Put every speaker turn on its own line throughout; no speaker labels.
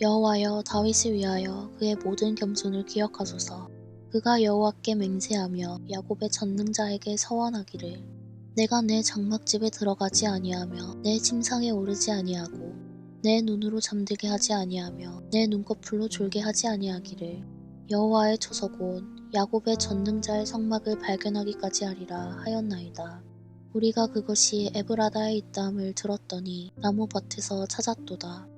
여호와여 다윗을 위하여 그의 모든 겸손을 기억하소서. 그가 여호와께 맹세하며 야곱의 전능자에게 서원하기를 내가 내 장막집에 들어가지 아니하며 내 침상에 오르지 아니하고 내 눈으로 잠들게 하지 아니하며 내 눈꺼풀로 졸게 하지 아니하기를 여호와의 초석 곧 야곱의 전능자의 성막을 발견하기까지 하리라 하였나이다. 우리가 그것이 에브라다에 있다함을 들었더니 나무 밭에서 찾았도다.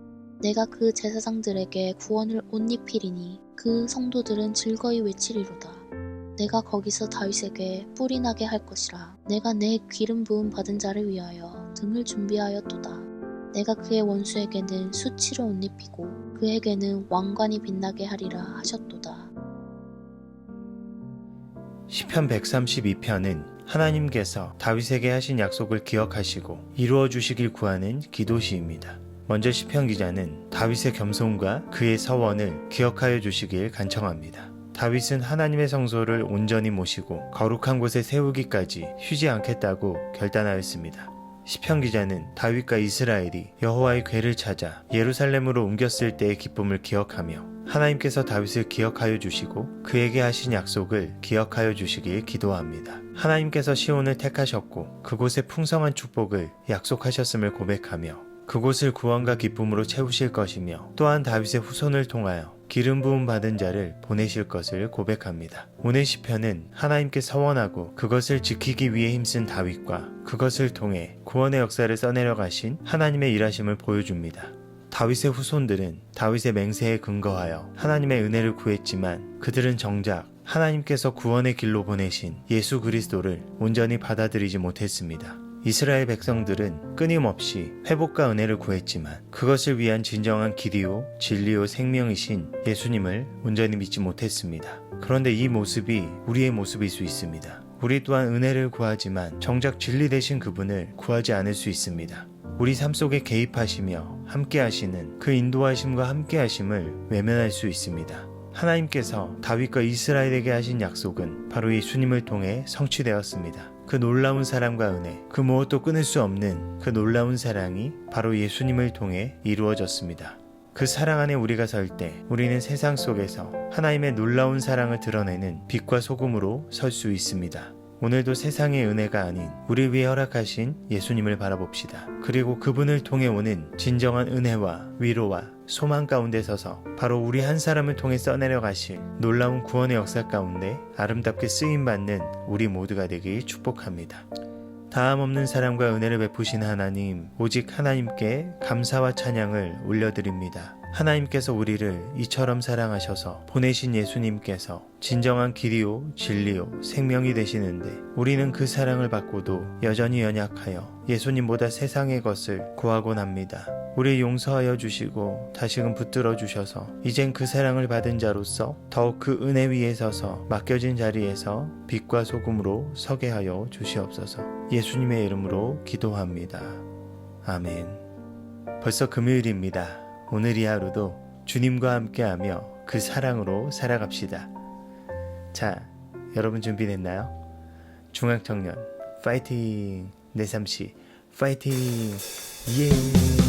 내가 그 제사장들에게 구원을 옷 입히리니 그 성도들은 즐거이 외치리로다. 내가 거기서 다윗에게 뿔이 나게 할 것이라. 내가 내 기름 부음 받은 자를 위하여 등을 준비하였도다. 내가 그의 원수에게는 수치를 옷 입히고 그에게는 왕관이 빛나게 하리라 하셨도다.
시편 132편은 하나님께서 다윗에게 하신 약속을 기억하시고 이루어 주시길 구하는 기도시입니다. 먼저 시편 기자는 다윗의 겸손과 그의 서원을 기억하여 주시길 간청합니다. 다윗은 하나님의 성소를 온전히 모시고 거룩한 곳에 세우기까지 쉬지 않겠다고 결단하였습니다. 시편 기자는 다윗과 이스라엘이 여호와의 궤를 찾아 예루살렘으로 옮겼을 때의 기쁨을 기억하며 하나님께서 다윗을 기억하여 주시고 그에게 하신 약속을 기억하여 주시길 기도합니다. 하나님께서 시온을 택하셨고 그곳에 풍성한 축복을 약속하셨음을 고백하며 그곳을 구원과 기쁨으로 채우실 것이며 또한 다윗의 후손을 통하여 기름 부음 받은 자를 보내실 것을 고백합니다. 오늘 시편은 하나님께 서원하고 그것을 지키기 위해 힘쓴 다윗과 그것을 통해 구원의 역사를 써내려 가신 하나님의 일하심을 보여줍니다. 다윗의 후손들은 다윗의 맹세에 근거하여 하나님의 은혜를 구했지만 그들은 정작 하나님께서 구원의 길로 보내신 예수 그리스도를 온전히 받아들이지 못했습니다. 이스라엘 백성들은 끊임없이 회복과 은혜를 구했지만 그것을 위한 진정한 길이요 진리요 생명이신 예수님을 온전히 믿지 못했습니다. 그런데 이 모습이 우리의 모습일 수 있습니다. 우리 또한 은혜를 구하지만 정작 진리 되신 그분을 구하지 않을 수 있습니다. 우리 삶 속에 개입하시며 함께 하시는 그 인도하심과 함께 하심을 외면할 수 있습니다. 하나님께서 다윗과 이스라엘에게 하신 약속은 바로 예수님을 통해 성취되었습니다. 그 놀라운 사랑과 은혜, 그 무엇도 끊을 수 없는 그 놀라운 사랑이 바로 예수님을 통해 이루어졌습니다. 그 사랑 안에 우리가 설 때 우리는 세상 속에서 하나님의 놀라운 사랑을 드러내는 빛과 소금으로 설 수 있습니다. 오늘도 세상의 은혜가 아닌 우리 위해 허락하신 예수님을 바라봅시다. 그리고 그분을 통해 오는 진정한 은혜와 위로와 소망 가운데 서서 바로 우리 한 사람을 통해 써내려 가실 놀라운 구원의 역사 가운데 아름답게 쓰임 받는 우리 모두가 되길 축복합니다. 다함 없는 사랑과 은혜를 베푸신 하나님, 오직 하나님께 감사와 찬양을 올려드립니다. 하나님께서 우리를 이처럼 사랑하셔서 보내신 예수님께서 진정한 길이요, 진리요, 생명이 되시는데 우리는 그 사랑을 받고도 여전히 연약하여 예수님보다 세상의 것을 구하곤 합니다. 우리 용서하여 주시고 다시금 붙들어 주셔서 이젠 그 사랑을 받은 자로서 더욱 그 은혜 위에 서서 맡겨진 자리에서 빛과 소금으로 서게 하여 주시옵소서 예수님의 이름으로 기도합니다. 아멘. 벌써 금요일입니다. 오늘 이 하루도 주님과 함께하며 그 사랑으로 살아갑시다. 자, 여러분 준비됐나요? 중앙청년 파이팅! 내삼시 파이팅! 예!